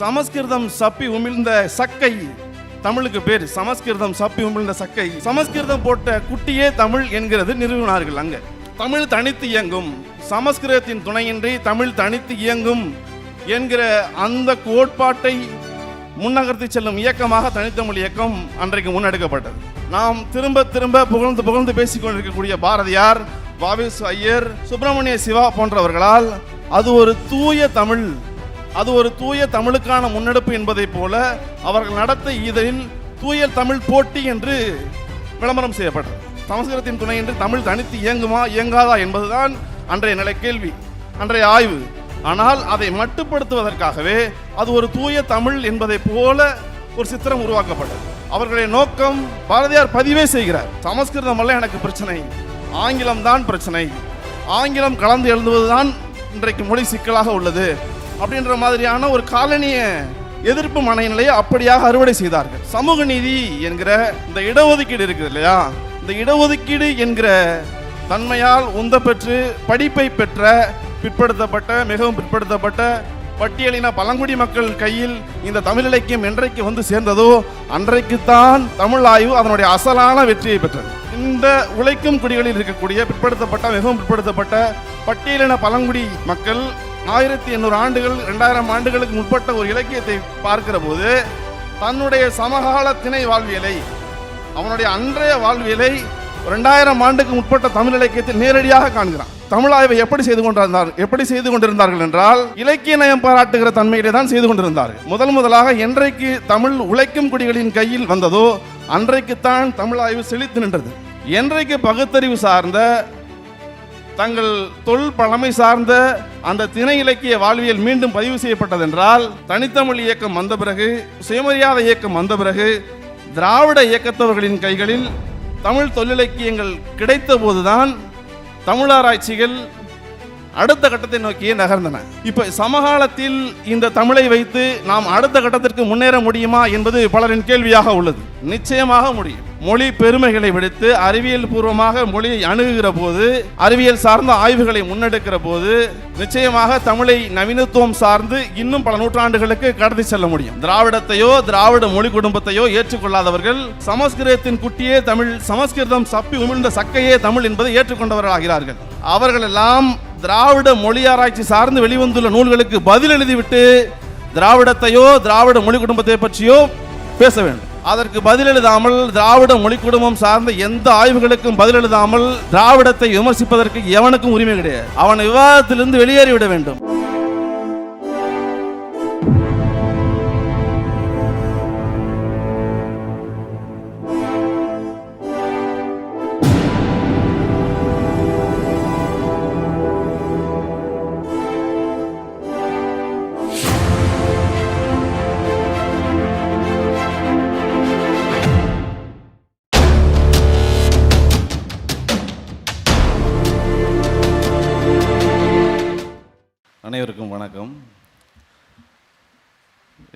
சமஸ்கிருதம் சப்பி உமிழ்ந்த சக்கை. தமிழுக்கு பேர் சமஸ்கிருதம் சப்பி உமிழ்ந்த சக்கை. சமஸ்கிருதம் போட்ட குட்டியே தமிழ் என்கிறது நிறுவினார்கள் அங்க. தமிழ் தனித்து இயங்கும். சமஸ்கிருதத்தின் துணையின்றி தமிழ் தனித்து இயங்கும் என்கிற அந்த கோட்பாட்டை முன்னகர்த்தி செல்லும் இயக்கமாக தனித்தமிழ் இயக்கம் அன்றைக்கு முன்னெடுக்கப்பட்டது. நாம் திரும்ப திரும்ப புகழ்ந்து புகழ்ந்து பேசிக் கொண்டிருக்கக்கூடிய பாரதியார் வாவேசு ஐயர் சுப்பிரமணிய சிவா போன்றவர்களால் அது ஒரு தூய தமிழ் அது ஒரு தூய தமிழுக்கான முன்னெடுப்பு என்பதைப் போல அவர்கள் நடத்த இதழில் தூய தமிழ் போட்டி என்று விளம்பரம் செய்யப்பட்டது. சமஸ்கிருதத்தின் துணையின்றி தமிழ் தனித்து இயங்குமா இயங்காதா என்பதுதான் அன்றைய நிலை கேள்வி அன்றைய ஆய்வு. ஆனால் அதை மட்டுப்படுத்துவதற்காகவே அது ஒரு தூய தமிழ் என்பதைப் போல ஒரு சித்திரம் உருவாக்கப்பட்டது. அவர்களுடைய நோக்கம் பாரதியார் பதிவே செய்கிறார். சமஸ்கிருதம் அல்ல எனக்கு பிரச்சனை ஆங்கிலம் தான் பிரச்சனை. ஆங்கிலம் கலந்து எழுதுவதுதான் இன்றைக்கு மொழி சிக்கலாக உள்ளது. அப்படின்ற மாதிரியான ஒரு காலனிய எதிர்ப்பு மனநிலையை அப்படியாக அறுவடை செய்தார்கள். சமூக நீதி என்கிற இந்த இடஒதுக்கீடு இருக்குது இல்லையா? இந்த இடஒதுக்கீடு என்கிற தன்மையால் உந்த பெற்று படிப்பை பெற்ற பிற்படுத்தப்பட்ட மிகவும் பிற்படுத்தப்பட்ட பட்டியலின பழங்குடி மக்கள் கையில் இந்த தமிழ் இலக்கியம் என்றைக்கு வந்து சேர்ந்ததோ அன்றைக்குத்தான் தமிழ் ஆய்வு அதனுடைய அசலான வெற்றியை பெற்றது. இந்த உழைக்கும் குடிகளில் இருக்கக்கூடிய பிற்படுத்தப்பட்ட மிகவும் பிற்படுத்தப்பட்ட பட்டியலின பழங்குடி மக்கள் ஆயிரத்தி எண்ணூறு ஆண்டுகள் ரெண்டாயிரம் ஆண்டுகளுக்கு முற்பட்ட ஒரு இலக்கியத்தை பார்க்கிற போது தன்னுடைய சமகால திணை வாழ்வியலை அவனுடைய அன்றைய வாழ்வியலை ரெண்டாயிரம் ஆண்டுக்கு முற்பட்ட தமிழ் இலக்கியத்தில் நேரடியாக காண்கிறான். தமிழாய்வை எப்படி செய்து கொண்டிருந்தார் எப்படி செய்து கொண்டிருந்தார்கள் என்றால் இலக்கிய நயம் பாராட்டுகிற தன்மையிலே தான் செய்து கொண்டிருந்தார்கள். முதல் முதலாக என்றைக்கு தமிழ் உழைக்கும் குடிகளின் கையில் வந்ததோ அன்றைக்குத்தான் தமிழாய்வு செழித்து நின்றது. என்றைக்கு பகுத்தறிவு சார்ந்த தங்கள் தொல் பழமை சார்ந்த அந்த திணை இலக்கிய வாழ்வியல் மீண்டும் பதிவு செய்யப்பட்டதென்றால் தனித்தமிழ் இயக்கம் வந்த பிறகு சுயமரியாதை இயக்கம் வந்த பிறகு திராவிட இயக்கத்தவர்களின் கைகளில் தமிழ் தொழிலக்கியங்கள் கிடைத்த போதுதான் தமிழாராய்ச்சிகள் அடுத்த கட்டத்தை நோக்கியே நகர்ந்தன. இப்போ சமகாலத்தில் இந்த தமிழை வைத்து நாம் அடுத்த கட்டத்திற்கு முன்னேற முடியுமா என்பது பலரின் கேள்வியாக உள்ளது. நிச்சயமாக முடியும். மொழி பெருமைகளை விடுத்து அறிவியல் பூர்வமாக மொழியை அணுகுகிற போது அறிவியல் சார்ந்த ஆய்வுகளை முன்னெடுக்கிற போது நிச்சயமாக தமிழை நவீனத்துவம் சார்ந்து இன்னும் பல நூற்றாண்டுகளுக்கு கடத்தி செல்ல முடியும். திராவிடத்தையோ திராவிட மொழி குடும்பத்தையோ ஏற்றுக்கொள்ளாதவர்கள் சமஸ்கிருதத்தின் குட்டியே தமிழ் சமஸ்கிருதம் சப்பி உமிழ்ந்த சக்கையே தமிழ் என்பதை ஏற்றுக்கொண்டவர்களாகிறார்கள். அவர்களெல்லாம் திராவிட மொழி ஆராய்ச்சி சார்ந்து வெளிவந்துள்ள நூல்களுக்கு பதில் எழுதிவிட்டு திராவிடத்தையோ திராவிட மொழி குடும்பத்தை பற்றியோ பேச வேண்டும். அதற்கு பதில் எழுதாமல் திராவிட மொழி குடும்பம் சார்ந்த எந்த ஆய்வுகளுக்கும் பதில் எழுதாமல் திராவிடத்தை விமர்சிப்பதற்கு எவனுக்கும் உரிமை கிடையாது. அவன் விவாதத்திலிருந்து வெளியேறிவிட வேண்டும்.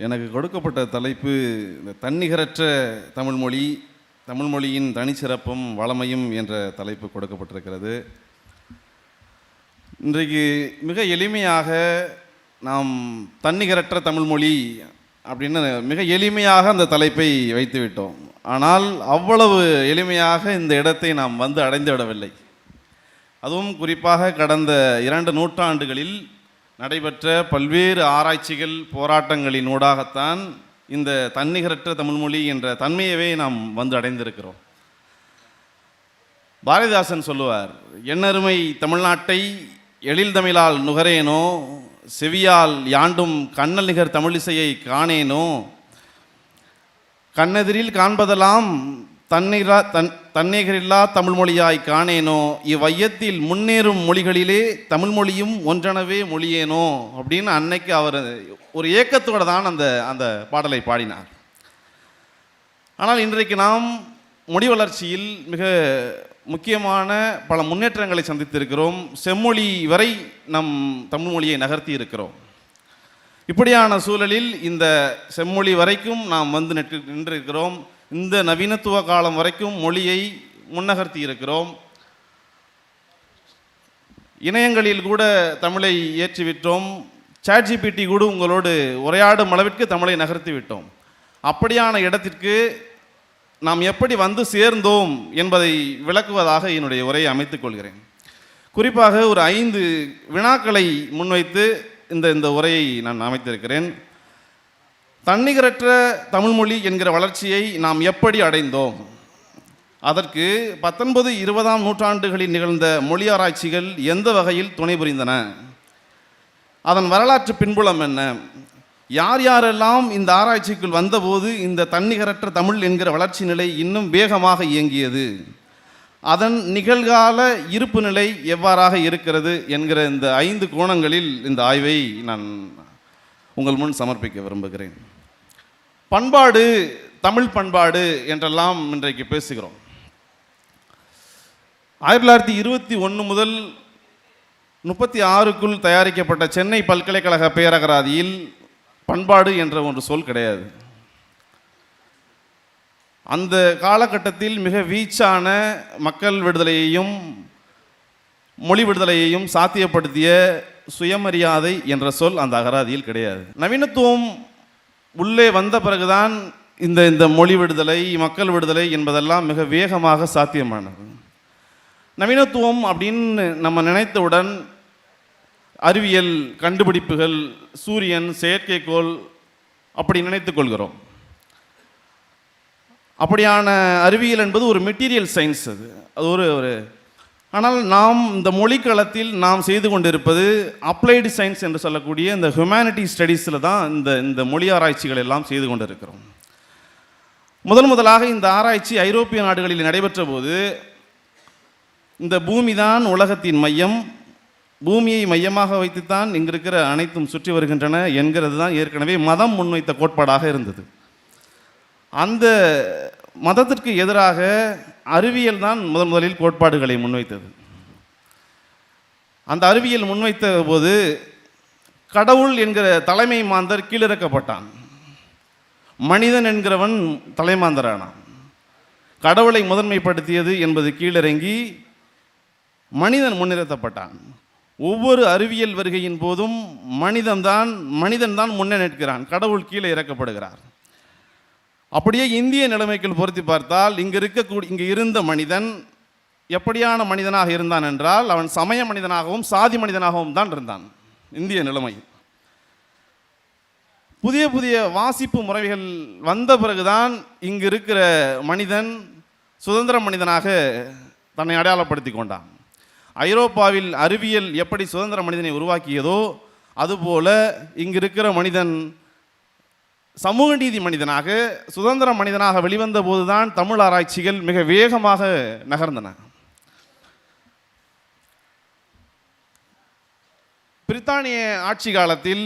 எனக்கு கொடுக்கப்பட்ட தலைப்பு இந்த தன்னிகரற்ற தமிழ்மொழி தமிழ்மொழியின் தனிச்சிறப்பும் வளமையும் என்ற தலைப்பு கொடுக்கப்பட்டிருக்கிறது. இன்றைக்கு மிக எளிமையாக நாம் தன்னிகரற்ற தமிழ்மொழி அப்படின்னு மிக எளிமையாக அந்த தலைப்பை வைத்துவிட்டோம் ஆனால் அவ்வளவு எளிமையாக இந்த இடத்தை நாம் வந்து அடைந்துவிடவில்லை அதுவும் குறிப்பாக கடந்த இரண்டு நூற்றாண்டுகளில் நடைபெற்ற பல்வேறு ஆராய்ச்சிகள் போராட்டங்களின் ஊடாகத்தான் இந்த தன்னிகரற்ற தமிழ்மொழி என்ற தன்மையவே நாம் வந்து அடைந்திருக்கிறோம். பாரதிதாசன் சொல்லுவார் எண்ணருமை தமிழ்நாட்டை எழில் தமிழால் நுகரேனோ செவியால் யாண்டும் கண்ணல் நிகர் தமிழிசையை காணேனோ கண்ணெதிரில் காண்பதெல்லாம் தன்னிரா தன் தன்னேகரில்லா தமிழ்மொழியாய் காணேனோ இவ்வையத்தில் முன்னேறும் மொழிகளிலே தமிழ்மொழியும் ஒன்றெனவே மொழியேனோ அப்படின்னு அன்னைக்கு அவர் ஒரு ஏக்கத்தோட தான் அந்த அந்த பாடலை பாடினார். ஆனால் இன்றைக்கு நாம் மொழி வளர்ச்சியில் மிக முக்கியமான பல முன்னேற்றங்களை சந்தித்திருக்கிறோம். செம்மொழி வரை நம் தமிழ் மொழியை நகர்த்தி இருக்கிறோம். இப்படியான சூழலில் இந்த செம்மொழி வரைக்கும் நாம் வந்து நின்று நின்றிருக்கிறோம். இந்த நவீனத்துவ காலம் வரைக்கும் மொழியை முன்னகர்த்தி இருக்கிறோம். இணையங்களில் கூட தமிழை ஏற்றிவிட்டோம். சாட்ஜிபிடி கூட உங்களோடு உரையாடும் அளவிற்கு தமிழை நகர்த்தி விட்டோம். அப்படியான இடத்திற்கு நாம் எப்படி வந்து சேர்ந்தோம் என்பதை விளக்குவதாக என்னுடைய உரையை அமைத்துக் கொள்கிறேன். குறிப்பாக ஒரு ஐந்து வினாக்களை முன்வைத்து இந்த இந்த உரையை நான் அமைத்திருக்கிறேன். தன்னிகரற்ற தமிழ்மொழி என்கிற வளர்ச்சியை நாம் எப்படி அடைந்தோம்? அதற்கு பத்தொன்பது இருபதாம் நூற்றாண்டுகளில் நிகழ்ந்த மொழி ஆராய்ச்சிகள் எந்த வகையில் துணை புரிந்தன? அதன் வரலாற்று பின்புலம் என்ன? யார் யாரெல்லாம் இந்த ஆராய்ச்சிக்குள் வந்தபோது இந்த தன்னிகரற்ற தமிழ் என்கிற வளர்ச்சி நிலை இன்னும் வேகமாக இயங்கியது? அதன் நிகழ்கால இருப்பு நிலை எவ்வாறாக இருக்கிறது என்கிற இந்த ஐந்து கோணங்களில் இந்த ஆய்வை நான் உங்கள் முன் சமர்ப்பிக்க விரும்புகிறேன். பண்பாடு தமிழ் பண்பாடு என்றெல்லாம் இன்றைக்கு பேசுகிறோம். ஆயிரத்தி தொள்ளாயிரத்தி இருபத்தி ஒன்று முதல் முப்பத்தி ஆறுக்குள் தயாரிக்கப்பட்ட சென்னை பல்கலைக்கழக பேரகராதியில் பண்பாடு என்ற ஒன்று சொல் கிடையாது. அந்த காலகட்டத்தில் மிக வீச்சான மக்கள் விடுதலையையும் மொழி விடுதலையையும் சாத்தியப்படுத்திய சுயமரியாதை என்ற சொல் அந்த அகராதியில் கிடையாது. நவீனத்துவம் உள்ளே வந்த பிறகுதான் இந்த இந்த மொழி விடுதலை மக்கள் விடுதலை என்பதெல்லாம் மிக வேகமாக சாத்தியமானது. நவீனத்துவம் அப்படின்னு நம்ம நினைத்தவுடன் அறிவியல் கண்டுபிடிப்புகள் சூரியன் செயற்கைக்கோள் அப்படி நினைத்து கொள்கிறோம். அப்படியான அறிவியல் என்பது ஒரு மெட்டீரியல் சயின்ஸ் அது. அது ஒரு ஒரு ஆனால் நாம் இந்த மொழிக்களத்தில் நாம் செய்து கொண்டிருப்பது அப்ளைடு சயின்ஸ் என்று சொல்லக்கூடிய இந்த ஹியூமனிட்டி ஸ்டடீஸில் தான் இந்த இந்த மொழி ஆராய்ச்சிகள் எல்லாம் செய்து கொண்டிருக்கிறோம். முதல் முதலாக இந்த ஆராய்ச்சி ஐரோப்பிய நாடுகளில் நடைபெற்ற போது இந்த பூமி தான் உலகத்தின் மையம். பூமியை மையமாக வைத்துத்தான் இங்கிருக்கிற அனைத்தும் சுற்றி வருகின்றன என்கிறது தான் ஏற்கனவே மதம் முன்வைத்த கோட்பாடாக இருந்தது. அந்த மதத்திற்கு எதிராக அறிவியல் தான் முதன் முதலில் கோட்பாடுகளை முன்வைத்தது. அந்த அறிவியல் முன்வைத்த போது கடவுள் என்கிற தலைமை மாந்தர் கீழிறக்கப்பட்டான். மனிதன் என்கிறவன் தலைமாந்தரானான் கடவுளை முதன்மைப்படுத்தியது என்பது கீழிறங்கி மனிதன் முன்னிறுத்தப்பட்டான். ஒவ்வொரு அறிவியல் வருகையின் போதும் மனிதன்தான் மனிதன்தான் முன்னே நிற்கிறான் கடவுள் கீழே இறக்கப்படுகிறார். அப்படியே இந்திய நிலைமைக்குள் பொருத்தி பார்த்தால் இங்கு இருக்கக்கூடிய இங்கு இருந்த மனிதன் எப்படியான மனிதனாக இருந்தான் என்றால் அவன் சமய மனிதனாகவும் சாதி மனிதனாகவும் தான் இருந்தான். இந்திய நிலைமையில் புதிய புதிய வாசிப்பு முறைகள் வந்த பிறகுதான் இங்கு இருக்கிற மனிதன் சுதந்திர மனிதனாக தன்னை அடையாளப்படுத்தி கொண்டான். ஐரோப்பாவில் அறிவியல் எப்படி சுதந்திர மனிதனை உருவாக்கியதோ அதுபோல இங்கு இருக்கிற மனிதன் சமூக நீதி மனிதனாக சுதந்திர மனிதனாக வெளிவந்த போதுதான் தமிழ் ஆராய்ச்சிகள் மிக வேகமாக நகர்ந்தன. பிரித்தானிய ஆட்சி காலத்தில்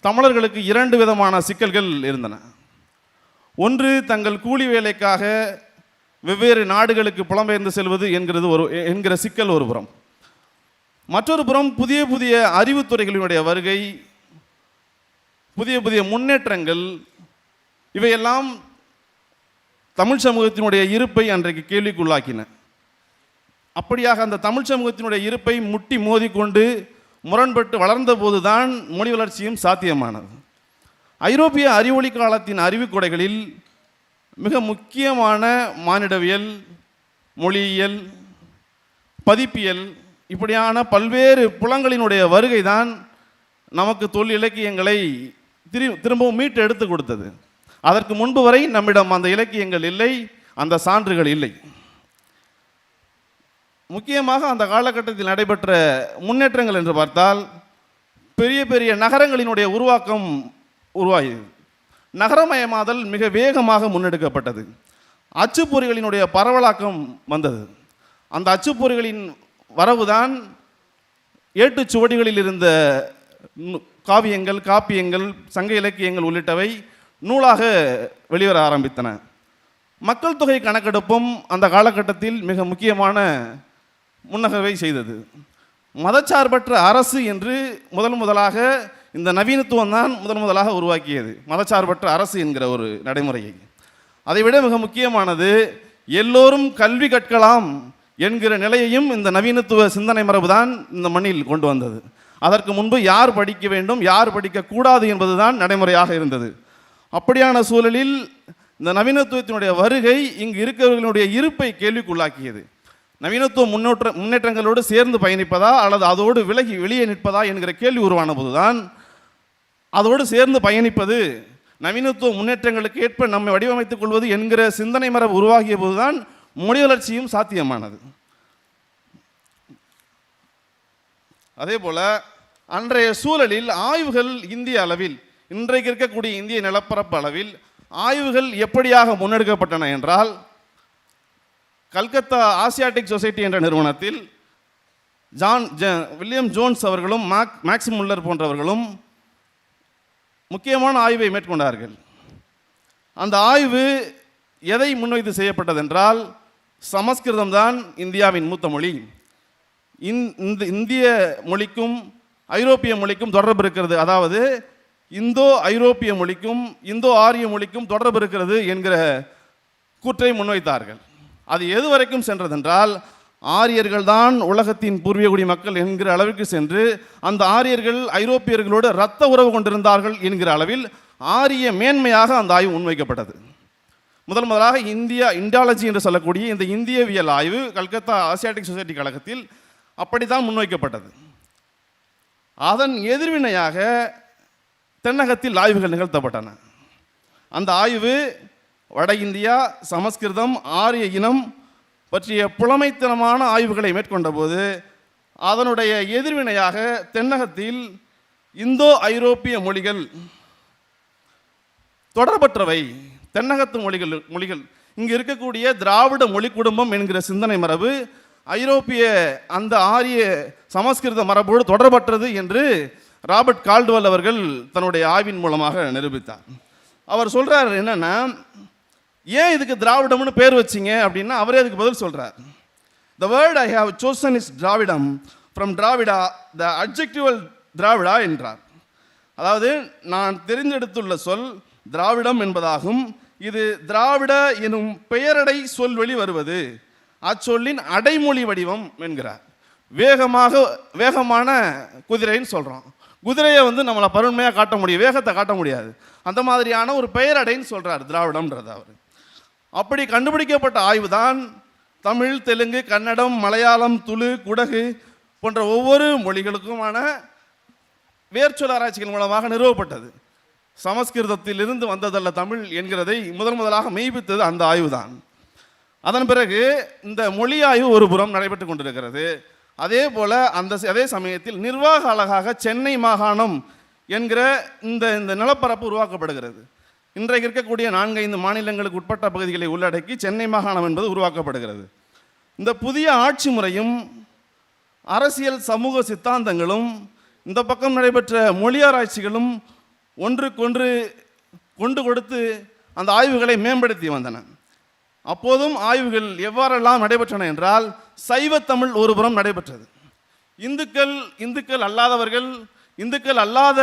தமிழர்களுக்கு இரண்டு விதமான சிக்கல்கள் இருந்தன. ஒன்று தங்கள் கூலி வேலைக்காக வெவ்வேறு நாடுகளுக்கு புலம்பெயர்ந்து செல்வது என்கிறது ஒரு என்கிற சிக்கல் ஒரு புறம். மற்றொரு புறம் புதிய புதிய அறிவுத்துறைகளினுடைய வருகை புதிய புதிய முன்னேற்றங்கள் இவையெல்லாம் தமிழ் சமூகத்தினுடைய இருப்பை அன்றைக்கு கேள்விக்குள்ளாக்கின. அப்படியாக அந்த தமிழ் சமூகத்தினுடைய இருப்பை முட்டி மோதிக்கொண்டு முரண்பட்டு வளர்ந்த போதுதான் மொழி வளர்ச்சியும் சாத்தியமானது. ஐரோப்பிய அறிவொளி காலத்தின் அறிவுக்கொடைகளில் மிக முக்கியமான மானிடவியல் மொழியியல் பதிப்பியல் இப்படியான பல்வேறு புலங்களினுடைய வருகை தான் நமக்கு தொல் இலக்கியங்களை திரு திரும்பவும் மீட்டு எடுத்து கொடுத்தது. அதற்கு முன்பு வரை நம்மிடம் அந்த இலக்கியங்கள் இல்லை அந்த சான்றுகள் இல்லை. முக்கியமாக அந்த காலகட்டத்தில் நடைபெற்ற முன்னேற்றங்கள் என்று பார்த்தால் பெரிய பெரிய நகரங்களினுடைய உருவாக்கம் உருவாகியது நகரமயமாதல் மிக வேகமாக முன்னெடுக்கப்பட்டது. அச்சுப்பொறிகளினுடைய பரவலாக்கம் வந்தது. அந்த அச்சுப்பொறிகளின் வரவுதான் ஏட்டுச்சுவடிகளில் இருந்த காவியங்கள் காப்பியங்கள் சங்க இலக்கியங்கள் உள்ளிட்டவை நூலாக வெளிவர ஆரம்பித்தன. மக்கள் தொகை கணக்கெடுப்பும் அந்த காலகட்டத்தில் மிக முக்கியமான முன்னகவை செய்தது. மதச்சார்பற்ற அரசு என்று முதல் முதலாக இந்த நவீனத்துவம் தான் முதல் முதலாக உருவாக்கியது. மதச்சார்பற்ற அரசு என்கிற ஒரு நடைமுறையை. அதைவிட மிக முக்கியமானது எல்லோரும் கல்வி கற்கலாம் என்கிற நிலையையும் இந்த நவீனத்துவ சிந்தனை மரபு தான் இந்த மண்ணில் கொண்டு வந்தது. அதற்கு முன்பு யார் படிக்க வேண்டும் யார் படிக்கக்கூடாது என்பதுதான் நடைமுறையாக இருந்தது. அப்படியான சூழலில் இந்த நவீனத்துவத்தினுடைய வருகை இங்கு இருக்கிறவர்களுடைய இருப்பை கேள்விக்குள்ளாக்கியது. நவீனத்துவ முன்னோற்ற முன்னேற்றங்களோடு சேர்ந்து பயணிப்பதா அல்லது அதோடு விலகி வெளியே நிற்பதா என்கிற கேள்வி உருவான போதுதான் அதோடு சேர்ந்து பயணிப்பது நவீனத்துவ முன்னேற்றங்களுக்கு ஏற்ப நம்மை வடிவமைத்துக் கொள்வது என்கிற சிந்தனை மரபு உருவாகிய போதுதான் மொழி வளர்ச்சியும் சாத்தியமானது. அதே போல் அன்றைய சூழலில் ஆய்வுகள் இந்திய அளவில் இன்றைக்கு இருக்கக்கூடிய இந்திய நிலப்பரப்பு அளவில் ஆய்வுகள் எப்படியாக முன்னெடுக்கப்பட்டன என்றால் கல்கத்தா ஆசியாட்டிக் சொசைட்டி என்ற நிறுவனத்தில் ஜான் ஜ- வில்லியம் ஜோன்ஸ் அவர்களும் மேக் மேக்ஸிமுல்லர் போன்றவர்களும் முக்கியமான ஆய்வை மேற்கொண்டார்கள். அந்த ஆய்வு எதை முன்வைத்து செய்யப்பட்டதென்றால் சமஸ்கிருதம் தான் இந்தியாவின் மூத்த மொழி. இந்- இந்த இந்திய மொழிக்கும் ஐரோப்பிய மொழிக்கும் தொடர்பு இருக்கிறது. அதாவது இந்தோ ஐரோப்பிய மொழிக்கும் இந்தோ ஆரிய மொழிக்கும் தொடர்பு இருக்கிறது என்கிற கூற்றை முன்வைத்தார்கள். அது எது வரைக்கும் சென்றதென்றால் ஆரியர்கள் தான் உலகத்தின் பூர்வீகுடி மக்கள் என்கிற அளவிற்கு சென்று அந்த ஆரியர்கள் ஐரோப்பியர்களோடு இரத்த உறவு கொண்டிருந்தார்கள் என்கிற அளவில் ஆரிய மேன்மையாக அந்த ஆய்வு முன்வைக்கப்பட்டது. முதல் முதலாக இந்தியா இண்டாலஜி என்று சொல்லக்கூடிய இந்த இந்தியவியல் ஆய்வு கல்கத்தா ஆசியாட்டிக் சொசைட்டி கழகத்தில் அப்படித்தான் முன்வைக்கப்பட்டது. அதன் எதிர்வினையாக தென்னகத்தில் ஆய்வுகள் நிகழ்த்தப்பட்டன. அந்த ஆய்வு வட இந்தியா சமஸ்கிருதம் ஆரிய இனம் பற்றிய புலமைத்தனமான ஆய்வுகளை மேற்கொண்ட போது அதனுடைய எதிர்வினையாக தென்னகத்தில் இந்தோ ஐரோப்பிய மொழிகள் தொடர்பற்றவை. தென்னகத்து மொழிகள் மொழிகள். இங்கு இருக்கக்கூடிய திராவிட மொழி குடும்பம் என்கிற சிந்தனை மரபு ஐரோப்பிய அந்த ஆரிய சமஸ்கிருத மரபோடு தொடர்பற்றது என்று ராபர்ட் கால்டுவல் அவர்கள் தன்னுடைய ஆய்வின் மூலமாக நிரூபித்தார். அவர் சொல்கிறார் என்னென்னா ஏன் இதுக்கு திராவிடம்னு பேர் வச்சீங்க? அப்படின்னா அவரே அதுக்கு பதில் சொல்கிறார் the word I have chosen is Dravidam from Dravida the adjectival Dravida என்றார். அதாவது நான் தெரிந்தெடுத்துள்ள சொல் திராவிடம் என்பதாகும். இது திராவிட எனும் பெயரடை சொல் வெளி வருவது. அச்சொல்லின் அடைமொழி வடிவம் என்கிறார். வேகமாக வேகமான குதிரைன்னு சொல்கிறோம் குதிரையை வந்து நம்மளை பருண்மையாக காட்ட முடியும் வேகத்தை காட்ட முடியாது. அந்த மாதிரியான ஒரு பெயரடைன்னு சொல்கிறார் திராவிடம்ன்றது அவர். அப்படி கண்டுபிடிக்கப்பட்ட ஆய்வு தான் தமிழ் தெலுங்கு கன்னடம் மலையாளம் துளு குடகு போன்ற ஒவ்வொரு மொழிகளுக்குமான வேர்ச்சொல் ஆராய்ச்சிகள் மூலமாக நிறுவப்பட்டது. சமஸ்கிருதத்திலிருந்து வந்ததல்ல தமிழ் என்கிறதை முதன் முதலாக மெய்ப்பித்தது அந்த ஆய்வுதான். அதன் பிறகு இந்த மொழியாய்வு ஒரு புறம் நடைபெற்று கொண்டிருக்கிறது. அதே போல் அந்த அதே சமயத்தில் நிர்வாக அழகாக சென்னை மாகாணம் என்கிற இந்த இந்த நிலப்பரப்பு உருவாக்கப்படுகிறது. இன்றைக்கு இருக்கக்கூடிய நான்கைந்து மாநிலங்களுக்கு உட்பட்ட பகுதிகளை உள்ளடக்கி சென்னை மாகாணம் என்பது உருவாக்கப்படுகிறது. இந்த புதிய ஆட்சி முறையும் அரசியல் சமூக சித்தாந்தங்களும் இந்த பக்கம் நடைபெற்ற மொழியாராய்ச்சிகளும் ஒன்றுக்கொன்று கொண்டு கொடுத்து அந்த ஆய்வுகளை மேம்படுத்தி வந்தன. அப்போதும் ஆய்வுகள் எவ்வாறெல்லாம் நடைபெற்றன என்றால் சைவத்தமிழ் தமிழ் ஒருபுறம் நடைபெற்றது. இந்துக்கள் இந்துக்கள் அல்லாதவர்கள் இந்துக்கள் அல்லாத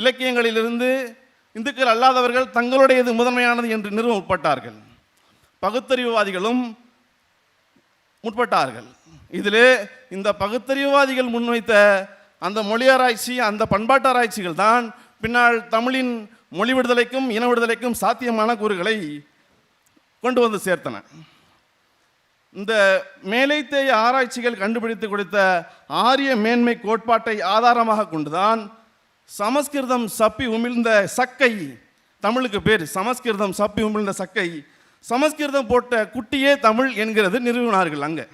இலக்கியங்களிலிருந்து இந்துக்கள் அல்லாதவர்கள் தங்களுடையது முதன்மையானது என்று நிறுவ முற்பட்டார்கள். பகுத்தறிவுவாதிகளும் முற்பட்டார்கள். இதிலே இந்த பகுத்தறிவுவாதிகள் முன்வைத்த அந்த மொழியாராய்ச்சி அந்த பண்பாட்டாராய்ச்சிகள் தான் பின்னால் தமிழின் மொழி விடுதலைக்கும் இன விடுதலைக்கும் சாத்தியமான கூறுகளை கொண்டு வந்து சேர்த்தன. இந்த மேலைத்தேய ஆராய்ச்சிகள் கண்டுபிடித்து கொடுத்த ஆரிய மேன்மை கோட்பாட்டை ஆதாரமாக கொண்டுதான் சமஸ்கிருதம் சப்பி உமிழ்ந்த சக்கை தமிழுக்கு பேர் சமஸ்கிருதம் சப்பி உமிழ்ந்த சக்கை சமஸ்கிருதம் போட்ட குட்டியே தமிழ் என்கிறது நிறுவினார்கள் அங்கே.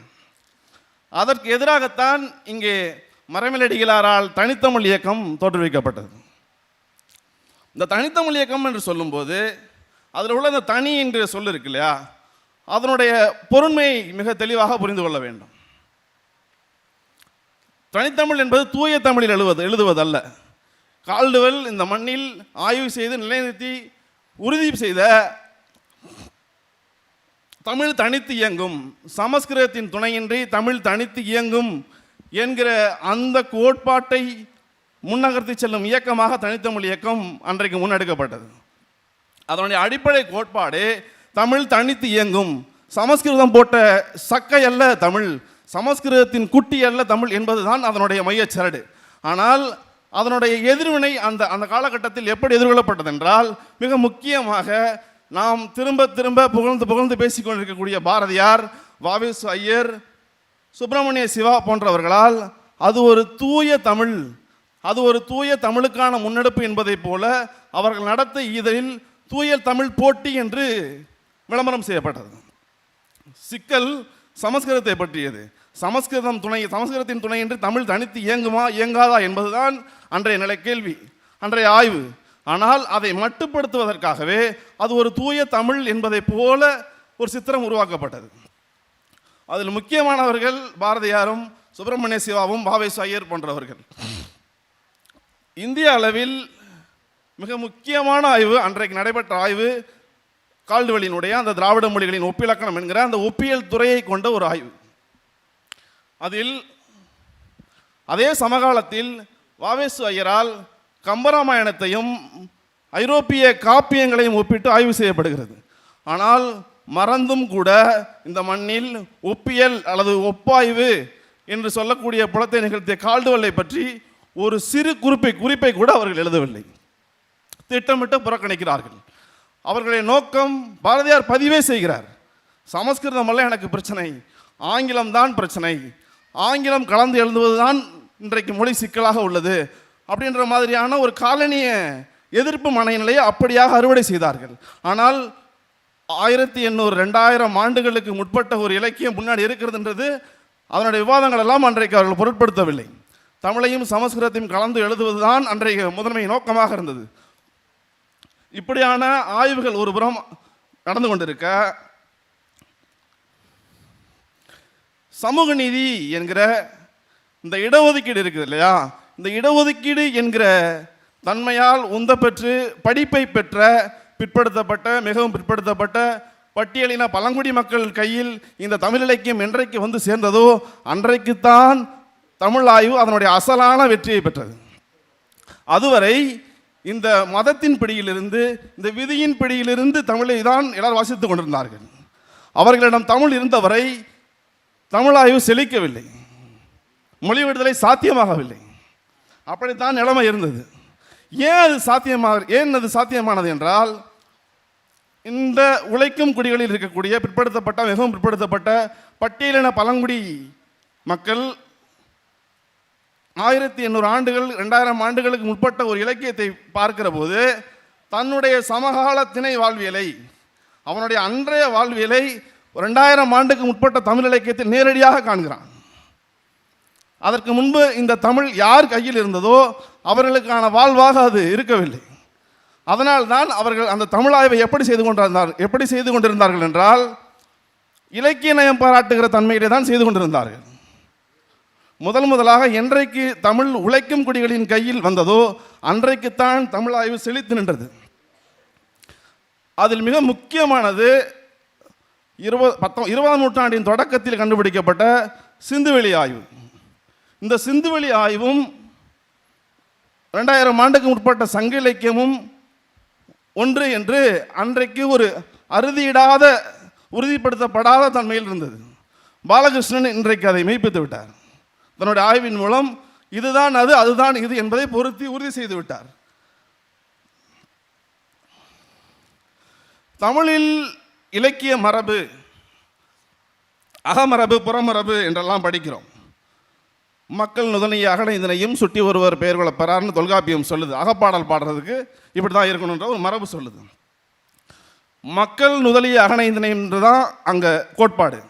அதற்கு எதிராகத்தான் இங்கே மரமிலடிகளாரால் தனித்தமிழ் இயக்கம் தோற்றுவிக்கப்பட்டது. இந்த தனித்தமிழ் இயக்கம் என்று சொல்லும்போது அதில் உள்ள இந்த தனி என்கிற சொல் இருக்கு இல்லையா? அதனுடைய பொருண்மை மிக தெளிவாக புரிந்து கொள்ள வேண்டும். தனித்தமிழ் என்பது தூய தமிழில் எழுவது எழுதுவதல்ல. கால்டுவெல் இந்த மண்ணில் ஆய்வு செய்து நிலைநிறுத்தி உறுதி செய்த தமிழ் தனித்து இயங்கும் சமஸ்கிருதத்தின் துணையின்றி தமிழ் தனித்து இயங்கும் என்கிற அந்த கோட்பாட்டை முன்னகர்த்தி செல்லும் இயக்கமாக தனித்தமிழ் இயக்கம் அன்றைக்கு முன்னெடுக்கப்பட்டது. அதனுடைய அடிப்படை கோட்பாடு தமிழ் தனித்து இயங்கும். சமஸ்கிருதம் போட்ட சக்கை அல்ல தமிழ். சமஸ்கிருதத்தின் குட்டி அல்ல தமிழ் என்பதுதான் அதனுடைய மையச்சரடு. ஆனால் அதனுடைய எதிர்வினை அந்த அந்த காலகட்டத்தில் எப்படி எதிர்கொள்ளப்பட்டது என்றால் மிக முக்கியமாக நாம் திரும்ப திரும்ப புகழ்ந்து புகழ்ந்து பேசிக்கொண்டிருக்கக்கூடிய பாரதியார் வாவேசு ஐயர் சுப்பிரமணிய சிவா போன்றவர்களால் அது ஒரு தூய தமிழ். அது ஒரு தூய தமிழுக்கான முன்னெடுப்பு என்பதைப் போல அவர்கள் நடத்த இதழில் தூய தமிழ் போட்டி என்று விளம்பரம் செய்யப்பட்டது. சிக்கல் சமஸ்கிருதத்தை பற்றியது. சமஸ்கிருதம் துணை சமஸ்கிருதத்தின் துணை என்று தமிழ் தனித்து இயங்குமா இயங்காதா என்பதுதான் அன்றைய நிலை கேள்வி அன்றைய ஆய்வு. ஆனால் அதை மட்டுப்படுத்துவதற்காகவே அது ஒரு தூய தமிழ் என்பதைப் போல ஒரு சித்திரம் உருவாக்கப்பட்டது. அதில் முக்கியமானவர்கள் பாரதியாரும் சுப்பிரமணிய சிவாவும் பாவேஸ் ஐயர் போன்றவர்கள். இந்திய அளவில் மிக முக்கியமான ஆய்வு அன்றைக்கு நடைபெற்ற ஆய்வு கால்டுவெளியினுடைய அந்த திராவிட மொழிகளின் ஒப்பிலக்கணம் என்கிற அந்த ஒப்பியல் துறையை கொண்ட ஒரு ஆய்வு. அதில் அதே சமகாலத்தில் வாவேசு ஐயரால் கம்பராமாயணத்தையும் ஐரோப்பிய காப்பியங்களையும் ஒப்பிட்டு ஆய்வு செய்யப்படுகிறது. ஆனால் மறந்தும் கூட இந்த மண்ணில் ஒப்பியல் அல்லது ஒப்பாய்வு என்று சொல்லக்கூடிய புலத்தை நிகழ்த்திய கால்டுவல்லை பற்றி ஒரு சிறு குறிப்பை குறிப்பை கூட அவர்கள் எழுதவில்லை. திட்டமிட்டு புறக்கணிக்கிறார்கள். அவர்களுடைய நோக்கம் பாரதியார் பதிவே செய்கிறார். சமஸ்கிருதம் அல்ல எனக்கு பிரச்சனை. ஆங்கிலம் தான் பிரச்சனை. ஆங்கிலம் கலந்து எழுதுவதுதான் இன்றைக்கு மொழி சிக்கலாக உள்ளது. அப்படின்ற மாதிரியான ஒரு காலனிய எதிர்ப்பு மனநிலையை அப்படியாக அறுவடை செய்தார்கள். ஆனால் ஆயிரத்தி எண்ணூறு ரெண்டாயிரம் ஆண்டுகளுக்கு முற்பட்ட ஒரு இலக்கியம் முன்னாடி இருக்கிறதுன்றது அதனுடைய விவாதங்கள் எல்லாம் அன்றைக்கு அவர்கள் பொருட்படுத்தவில்லை. தமிழையும் சமஸ்கிருதத்தையும் கலந்து எழுதுவதுதான் அன்றைய முதன்மை நோக்கமாக இருந்தது. இப்படியான ஆய்வுகள் ஒரு புறம் நடந்து கொண்டிருக்க சமூக நீதி என்கிற இந்த இடஒதுக்கீடு இருக்குது இல்லையா? இந்த இடஒதுக்கீடு என்கிற தன்மையால் உந்த பெற்று படிப்பை பெற்ற பிற்படுத்தப்பட்ட மிகவும் பிற்படுத்தப்பட்ட பட்டியலின பழங்குடி மக்கள் கையில் இந்த தமிழ் இலக்கியம் என்றைக்கு வந்து சேர்ந்ததோ அன்றைக்குத்தான் தமிழ் ஆய்வு அதனுடைய அசலான வெற்றியை பெற்றது. அதுவரை இந்த மதத்தின் பிடியிலிருந்து இந்த விதியின் பிடியிலிருந்து தமிழை தான் எல்லாரும் வாசித்துக் கொண்டிருந்தார்கள். அவர்களிடம் தமிழ் இருந்தவரை தமிழாய்வு செழிக்கவில்லை. மொழி விடுதலை சாத்தியமாகவில்லை. அப்படித்தான் நிலைமை இருந்தது. ஏன் அது சாத்தியமாக ஏன் அது சாத்தியமானது என்றால் இந்த உழைக்கும் குடிகளில் இருக்கக்கூடிய பிற்படுத்தப்பட்ட மிகவும் பிற்படுத்தப்பட்ட பட்டியலின பழங்குடி மக்கள் ஆயிரத்தி எண்ணூறு ஆண்டுகள் ரெண்டாயிரம் ஆண்டுகளுக்கு முற்பட்ட ஒரு இலக்கியத்தை பார்க்கிற போது தன்னுடைய சமகால திணை வாழ்வியலை அவனுடைய அன்றைய வாழ்வியலை ரெண்டாயிரம் ஆண்டுக்கு முற்பட்ட தமிழ் இலக்கியத்தில் நேரடியாக காண்கிறான். அதற்கு முன்பு இந்த தமிழ் யார் கையில் இருந்ததோ அவர்களுக்கான வாழ்வாக அது இருக்கவில்லை. அதனால்தான் அவர்கள் அந்த தமிழ் ஆய்வை எப்படி செய்து கொண்டிருந்தார் எப்படி செய்து கொண்டிருந்தார்கள் என்றால் இலக்கிய நயம் பாராட்டுகிற தன்மையிலே தான் செய்து கொண்டிருந்தார்கள். முதல் முதலாக என்றைக்கு தமிழ் உழைக்கும் குடிகளின் கையில் வந்ததோ அன்றைக்குத்தான் தமிழ் ஆய்வு செழித்து நின்றது. அதில் மிக முக்கியமானது இருபது பத்தொ இருபதாம் நூற்றாண்டின் தொடக்கத்தில் கண்டுபிடிக்கப்பட்ட சிந்துவெளி ஆய்வு. இந்த சிந்துவெளி ஆய்வும் ரெண்டாயிரம் ஆண்டுக்கு முற்பட்ட சங்க இலக்கியமும் ஒன்று என்று அன்றைக்கு ஒரு அறுதியிடாத உறுதிப்படுத்தப்படாத தன்மையில் இருந்தது. பாலகிருஷ்ணன் இன்றைக்கு அதை மெய்ப்பித்து விட்டார். தன்னுடைய ஆய்வின் மூலம் இதுதான் அது அதுதான் இது என்பதை பொருத்தி உறுதி செய்து விட்டார். தமிழில் இலக்கிய மரபு அகமரபு புறமரபு என்றெல்லாம் படிக்கிறோம். மக்கள் நுதனைய அகன இதனையும் சுட்டி ஒருவர் பெயர் கொள்ளப்பறார்னு தொல்காப்பியம் சொல்லுது. அகப்பாடல் பாடுறதுக்கு இப்படி தான் இருக்கணுன்ற ஒரு மரபு சொல்லுது. மக்கள் நுதலிய அகன இந்தனையும் தான் அங்கே கோட்பாடு.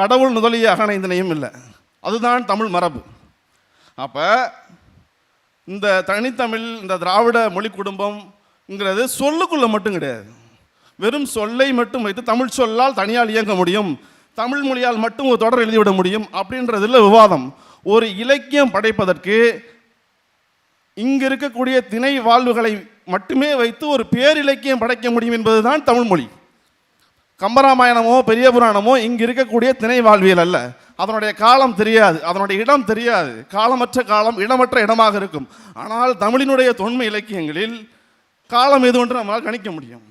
கடவுள் நுதலிய அகன இந்தனையும் இல்லை. அதுதான் தமிழ் மரபு. அப்போ இந்த தனித்தமிழ் இந்த திராவிட மொழி குடும்பம்ங்கிறது சொல்லுக்குள்ளே மட்டும் கிடையாது. வெறும் சொல்லை மட்டும் வைத்து தமிழ் சொல்லால் தனியால் இயங்க முடியும் தமிழ் மொழியால் மட்டும் ஒரு தொடர் எழுதிவிட முடியும் அப்படின்றதில் விவாதம். ஒரு இலக்கியம் படைப்பதற்கு இங்கு இருக்கக்கூடிய திணை வாழ்வுகளை மட்டுமே வைத்து ஒரு பேரிலக்கியம் படைக்க முடியும் என்பதுதான் தான் தமிழ்மொழி கம்பராமாயணமோ பெரிய புராணமோ இங்கு இருக்கக்கூடிய திணை வாழ்வியல் அல்ல. அதனுடைய காலம் தெரியாது அதனுடைய இடம் தெரியாது. காலமற்ற காலம் இடமற்ற இடமாக இருக்கும். ஆனால் தமிழினுடைய தொன்மை இலக்கியங்களில் காலம் எது ஒன்று நம்மால் கணிக்க முடியும்.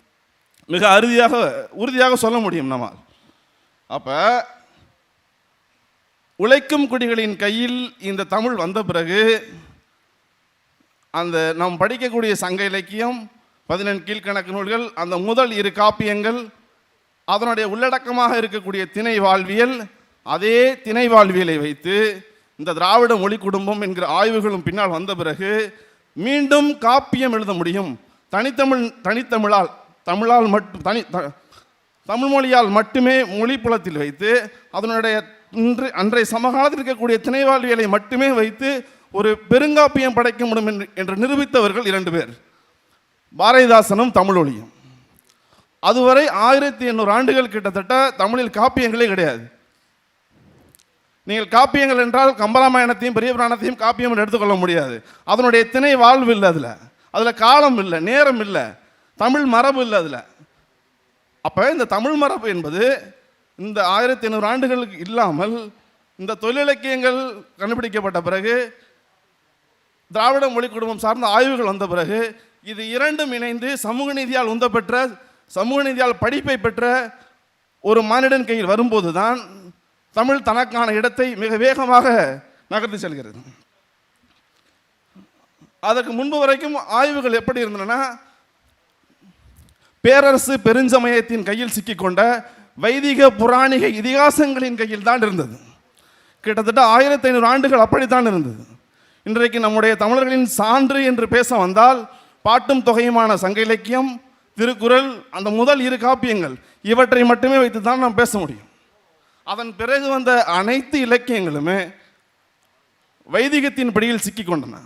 மிக அறுதியாக உறுதியாக சொல்ல முடியும் நம்மால். அப்போ உழைக்கும் குடிகளின் கையில் இந்த தமிழ் வந்த பிறகு அந்த நாம் படிக்கக்கூடிய சங்க இலக்கியம் பதினெண் கீழ்க்கணக்கு நூல்கள் அந்த முதல் இரு காப்பியங்கள் அதனுடைய உள்ளடக்கமாக இருக்கக்கூடிய திணை வாழ்வியல் அதே திணை வாழ்வியலை வைத்து இந்த திராவிட மொழி குடும்பம் என்கிற ஆய்வுகளும் பின்னால் வந்த பிறகு மீண்டும் காப்பியம் எழுத முடியும். தனித்தமிழ் தனித்தமிழால் தமிழால் மட்டும் தனி த- தமிழ் மொழியால் மட்டுமே மொழி புலத்தில் வைத்து அதனுடைய இன்று அன்றைய சமகாலத்தில் இருக்கக்கூடிய திணைவாழ்வியலை மட்டுமே வைத்து ஒரு பெருங்காப்பியம் படைக்க முடியும் என்று- என்று நிரூபித்தவர்கள் இரண்டு பேர். பாரதிதாசனும் தமிழொழியும் அதுவரை ஆயிரத்தி எண்ணூறு ஆண்டுகள் கிட்டத்தட்ட தமிழில் காப்பியங்களே கிடையாது. நீங்கள் காப்பியங்கள் என்றால் கம்பராமாயணத்தையும் பெரிய புராணத்தையும் காப்பியம் எடுத்துக்கொள்ள முடியாது. அதனுடைய திணை வாழ்வு இல்லை அதில். அதில் காலம் இல்லை நேரம் இல்லை தமிழ் மரபு இல்லை அதில். அப்போ இந்த தமிழ் மரபு என்பது இந்த ஆயிரத்தி ஐநூறு ஆண்டுகளுக்கு இல்லாமல் இந்த தொழிலக்கியங்கள் கண்டுபிடிக்கப்பட்ட பிறகு திராவிட மொழி குடும்பம் சார்ந்த ஆய்வுகள் வந்த பிறகு இது இரண்டும் இணைந்து சமூக நீதியால் உந்தப்பெற்ற சமூக நீதியால் படிப்பை பெற்ற ஒரு மானிடன் கையில் வரும்போது தான் தமிழ் தனக்கான இடத்தை மிக வேகமாக நகர்த்தி செல்கிறது. அதற்கு முன்பு வரைக்கும் ஆய்வுகள் எப்படி இருந்தன பேரரசு பெருஞ்சமயத்தின் கையில் சிக்கிக்கொண்ட வைதிக புராணிக இதிகாசங்களின் கையில் தான் இருந்தது. கிட்டத்தட்ட ஆயிரத்தி ஐநூறு ஆண்டுகள் அப்படித்தான் இருந்தது. இன்றைக்கு நம்முடைய தமிழர்களின் சான்று என்று பேச வந்தால் பாட்டும் தொகையுமான சங்க இலக்கியம் திருக்குறள் அந்த முதல் இரு காப்பியங்கள் இவற்றை மட்டுமே வைத்து தான் நாம் பேச முடியும். அதன் பிறகு வந்த அனைத்து இலக்கியங்களுமே வைதிகத்தின் படியில் சிக்கிக் கொண்டன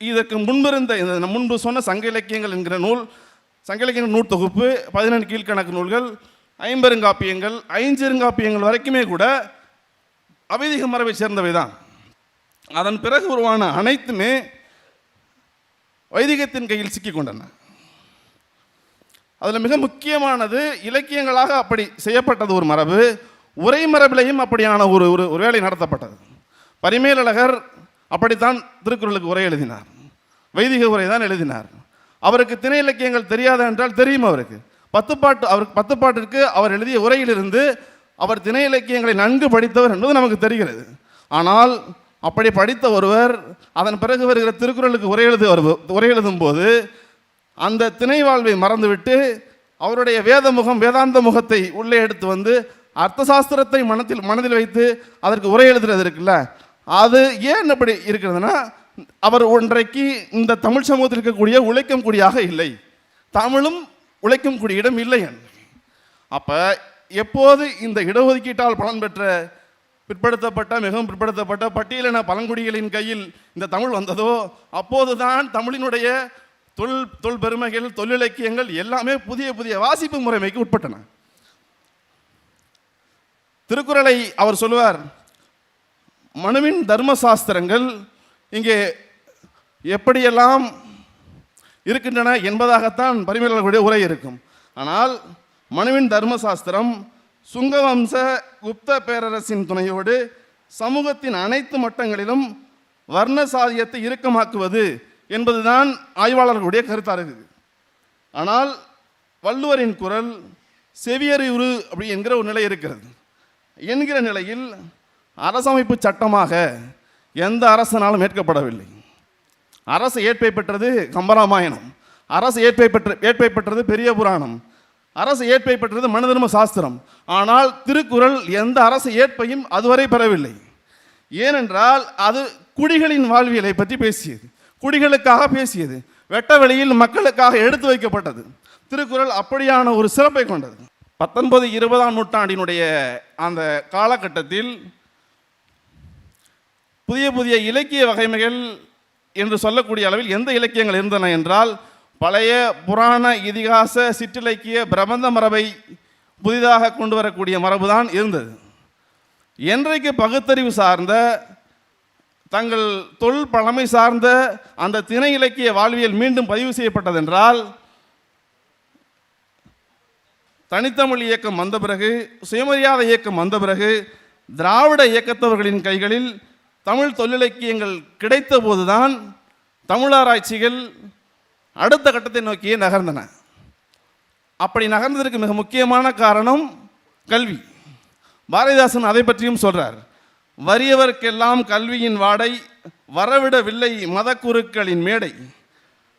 இதற்கு முன்பிருந்த இந்த முன்பு சொன்ன சங்க இலக்கியங்கள் என்கிற நூல் சங்க இலக்கிய நூல் தொகுப்பு பதினெண்டு கீழ்க்கணக்கு நூல்கள் ஐம்பெருங்காப்பியங்கள் ஐஞ்சிருங்காப்பியங்கள் வரைக்குமே கூட அவைதிக மரபை சேர்ந்தவை தான் அதன் பிறகு உருவான அனைத்துமே வைதிகத்தின் கையில் சிக்கிக் கொண்டன அதில் மிக முக்கியமானது இலக்கியங்களாக அப்படி செய்யப்பட்டது ஒரு மரபு உரை மரபிலையும் அப்படியான ஒரு ஒரு ஒரு வேலை நடத்தப்பட்டது. பரிமேலழகர் அப்படித்தான் திருக்குறளுக்கு உரை எழுதினார். வைதிக உரை தான் எழுதினார். அவருக்கு திணை இலக்கியங்கள் தெரியாதா என்றால் தெரியும் அவருக்கு. பத்துப்பாட்டு அவருக்கு பத்துப்பாட்டிற்கு அவர் எழுதிய உரையிலிருந்து அவர் திணை இலக்கியங்களை நன்கு படித்தவர் என்பது நமக்கு தெரிகிறது. ஆனால் அப்படி படித்த ஒருவர் அதன் பிறகு வருகிற திருக்குறளுக்கு உரை எழுது உரை எழுதும் போது அந்த திணை வாழ்வை மறந்துவிட்டு அவருடைய வேத முகம் வேதாந்த முகத்தை உள்ளே எடுத்து வந்து அர்த்த சாஸ்திரத்தை மனத்தில் மனதில் வைத்து அதற்கு உரை எழுதுறது இருக்குல்ல? அது ஏன் அப்படி இருக்கிறதுனா அவர் ஒன்றைக்கு இந்த தமிழ் சமூகத்தில் இருக்கக்கூடிய உழைக்கும் குடியாக இல்லை. தமிழும் உழைக்கும் கூடிய இடம் இல்லை அப்போ எப்போது இந்த இடஒதுக்கீட்டால் பலன் பெற்ற பிற்படுத்தப்பட்ட மிகவும் பிற்படுத்தப்பட்ட பட்டியலின பழங்குடிகளின் கையில் இந்த தமிழ் வந்ததோ அப்போதுதான் தமிழினுடைய தொல் தொல் பெருமைகள் தொழிலக்கியங்கள் எல்லாமே புதிய புதிய வாசிப்பு முறைமைக்கு உட்பட்டன. திருக்குறளை அவர் சொல்லுவார் மனுவின் தர்ம சாஸ்திரங்கள் இங்கே எப்படியெல்லாம் இருக்கின்றன என்பதாகத்தான் பரிமேலர்களுடைய உரை இருக்கும். ஆனால் மனுவின் தர்மசாஸ்திரம் சுங்கவம்ச குப்த பேரரசின் துணையோடு சமூகத்தின் அனைத்து மட்டங்களிலும் வர்ண சாதியத்தை இறுக்கமாக்குவது என்பதுதான் ஆய்வாளர்களுடைய கருத்தாக இருக்குது. ஆனால் வள்ளுவரின் குரல் செவியறிவுறு அப்படி என்கிற ஒரு நிலை இருக்கிறது. என்கிற நிலையில் அரசமைப்பு சட்டமாக எந்த அரசனாலும் ஏற்கப்படவில்லை. அரசு ஏற்பை பெற்றது கம்பராமாயணம். அரசு ஏற்பை பெற்ற ஏற்பை பெற்றது பெரிய புராணம். அரசு ஏற்பை பெற்றது மனதர்ம சாஸ்திரம். ஆனால் திருக்குறள் எந்த அரசு ஏற்பையும் அதுவரை பெறவில்லை. ஏனென்றால் அது குடிகளின் வாழ்வியலை பற்றி பேசியது. குடிகளுக்காக பேசியது. வெட்ட வெளியில் மக்களுக்காக எடுத்து வைக்கப்பட்டது. திருக்குறள் அப்படியான ஒரு சிறப்பை கொண்டது. பத்தொன்பது இருபதாம் நூற்றாண்டினுடைய அந்த காலகட்டத்தில் புதிய புதிய இலக்கிய வகைமைகள் என்று சொல்லக்கூடிய அளவில் எந்த இலக்கியங்கள் இருந்தன என்றால் பழைய புராண இதிகாச சிற்றிலக்கிய பிரபந்த மரபை புதிதாக கொண்டு வரக்கூடிய மரபுதான் இருந்தது. என்றைக்கு பகுத்தறிவு சார்ந்த தங்கள் தொல் பழமை சார்ந்த அந்த திணை இலக்கிய வாழ்வியல் மீண்டும் பதிவு செய்யப்பட்டதென்றால் தனித்தமிழ் இயக்கம் வந்த பிறகு சுயமரியாதை இயக்கம் வந்த பிறகு திராவிட இயக்கத்தவர்களின் கைகளில் தமிழ் தொழிலக்கியங்கள் கிடைத்த போதுதான் தமிழாராய்ச்சிகள் அடுத்த கட்டத்தை நோக்கியே நகர்ந்தன. அப்படி நகர்ந்ததற்கு மிக முக்கியமான காரணம் கல்வி. பாரதிதாசன் அதை பற்றியும் சொல்கிறார் வறியவர்க்கெல்லாம் கல்வியின் வாடை வரவிடவில்லை மதக்குருக்களின் மேடை.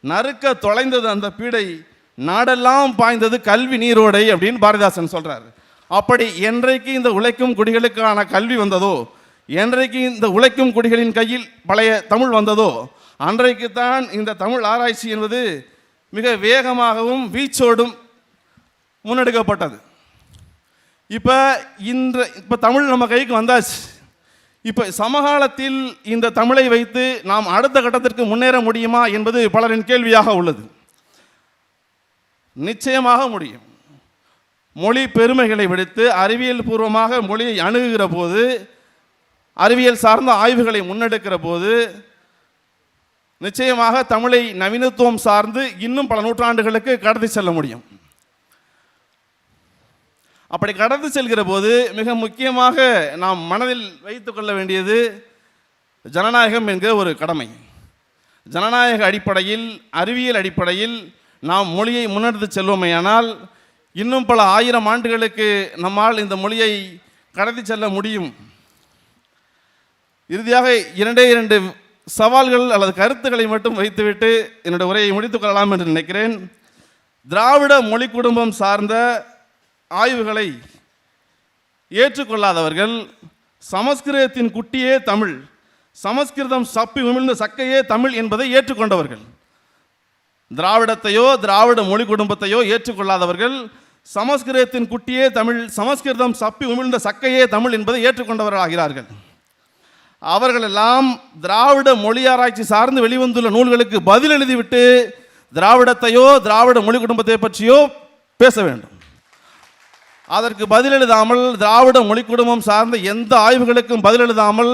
நறுக்க தொலைந்தது அந்த பீடை நாடெல்லாம் பாய்ந்தது கல்வி நீரோடை அப்படின்னு பாரதிதாசன் சொல்கிறார் அப்படி என்றைக்கு இந்த உழைக்கும் குடிகளுக்கான கல்வி வந்ததோ என்றைக்கு இந்த உழைக்கும் குடிகளின் கையில் பழைய தமிழ் வந்ததோ அன்றைக்கு தான் இந்த தமிழ் ஆராய்ச்சி என்பது மிக வேகமாகவும் வீச்சோடும் முன்னெடுக்கப்பட்டது. இப்போ இன்று இப்போ தமிழ் நம்ம கைக்கு வந்தாச்சு. இப்போ சமகாலத்தில் இந்த தமிழை வைத்து நாம் அடுத்த கட்டத்திற்கு முன்னேற முடியுமா என்பது பலரின் கேள்வியாக உள்ளது. நிச்சயமாக முடியும். மொழி பெருமைகளை விடுத்து அறிவியல் பூர்வமாக மொழியை அணுகுகிற போது அறிவியல் சார்ந்த ஆய்வுகளை முன்னெடுக்கிற போது நிச்சயமாக தமிழை நவீனத்துவம் சார்ந்து இன்னும் பல நூற்றாண்டுகளுக்கு கடத்தி செல்ல முடியும். அப்படி கடந்து செல்கிற போது மிக முக்கியமாக நாம் மனதில் வைத்துக்கொள்ள வேண்டியது ஜனநாயகம் என்கிற ஒரு கடமை. ஜனநாயக அடிப்படையில் அறிவியல் அடிப்படையில் நாம் மொழியை முன்னெடுத்து செல்வோமேயானால் இன்னும் பல ஆயிரம் ஆண்டுகளுக்கு நம்மால் இந்த மொழியை கடத்தி செல்ல முடியும். இறுதியாக இரண்டே இரண்டு சவால்கள் அல்லது கருத்துக்களை மட்டும் வைத்துவிட்டு என்னுடைய உரையை முடித்துக் கொள்ளலாம் என்று நினைக்கிறேன். திராவிட மொழி குடும்பம் சார்ந்த ஆய்வுகளை ஏற்றுக்கொள்ளாதவர்கள் சமஸ்கிருதத்தின் குட்டியே தமிழ் சமஸ்கிருதம் சப்பி உமிழ்ந்த சக்கையே தமிழ் என்பதை ஏற்றுக்கொண்டவர்கள். திராவிடத்தையோ திராவிட மொழி குடும்பத்தையோ ஏற்றுக்கொள்ளாதவர்கள் சமஸ்கிருதத்தின் குட்டியே தமிழ் சமஸ்கிருதம் சப்பி உமிழ்ந்த சக்கையே தமிழ் என்பதை ஏற்றுக்கொண்டவர்களாகிறார்கள். அவர்களெல்லாம் திராவிட மொழி ஆராய்ச்சி சார்ந்து வெளிவந்துள்ள நூல்களுக்கு பதில் எழுதிவிட்டு திராவிடத்தையோ திராவிட மொழி குடும்பத்தை பற்றியோ பேச வேண்டும். அதற்கு பதில் எழுதாமல் திராவிட மொழி குடும்பம் சார்ந்த எந்த ஆய்வுகளுக்கும் பதில் எழுதாமல்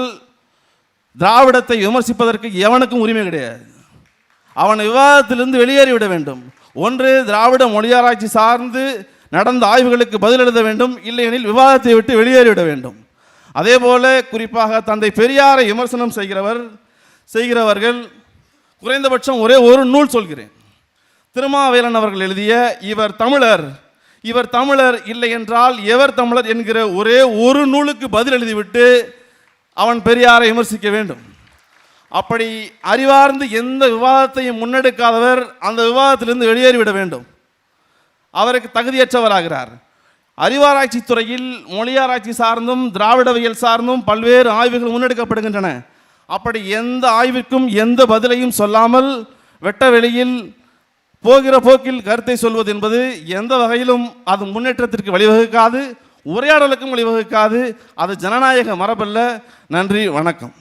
திராவிடத்தை விமர்சிப்பதற்கு எவனுக்கும் உரிமை கிடையாது. அவன் விவாதத்திலிருந்து வெளியேறிவிட வேண்டும். ஒன்று திராவிட மொழியாராய்ச்சி சார்ந்து நடந்த ஆய்வுகளுக்கு பதில் எழுத வேண்டும். இல்லையெனில் விவாதத்தை விட்டு வெளியேறிவிட வேண்டும். அதே போல குறிப்பாக தந்தை பெரியாரை விமர்சனம் செய்கிறவர் செய்கிறவர்கள் குறைந்தபட்சம் ஒரே ஒரு நூல் சொல்கிறேன். திருமாவேலன் அவர்கள் எழுதிய இவர் தமிழர் இவர் தமிழர் இல்லை என்றால் எவர் தமிழர் என்கிற ஒரே ஒரு நூலுக்கு பதில் எழுதிவிட்டு அவன் பெரியாரை விமர்சிக்க வேண்டும். அப்படி அறிவார்ந்து எந்த விவாதத்தையும் முன்னெடுக்காதவர் அந்த விவாதத்திலிருந்து வெளியேறிவிட வேண்டும். அவருக்கு தகுதியற்றவராகிறார். அறிவாராய்ச்சி துறையில் மொழியாராய்ச்சி சார்ந்தும் திராவிடவியல் சார்ந்தும் பல்வேறு ஆய்வுகள் முன்னெடுக்கப்படுகின்றன. அப்படி எந்த ஆய்விற்கும் எந்த பதிலையும் சொல்லாமல் வெட்ட வெளியில் போகிற போக்கில் கருத்தை சொல்வது என்பது எந்த வகையிலும் அது முன்னேற்றத்திற்கு வழிவகுக்காது உரையாடலுக்கும் வழிவகுக்காது. அது ஜனநாயக மரபல்ல. நன்றி வணக்கம்.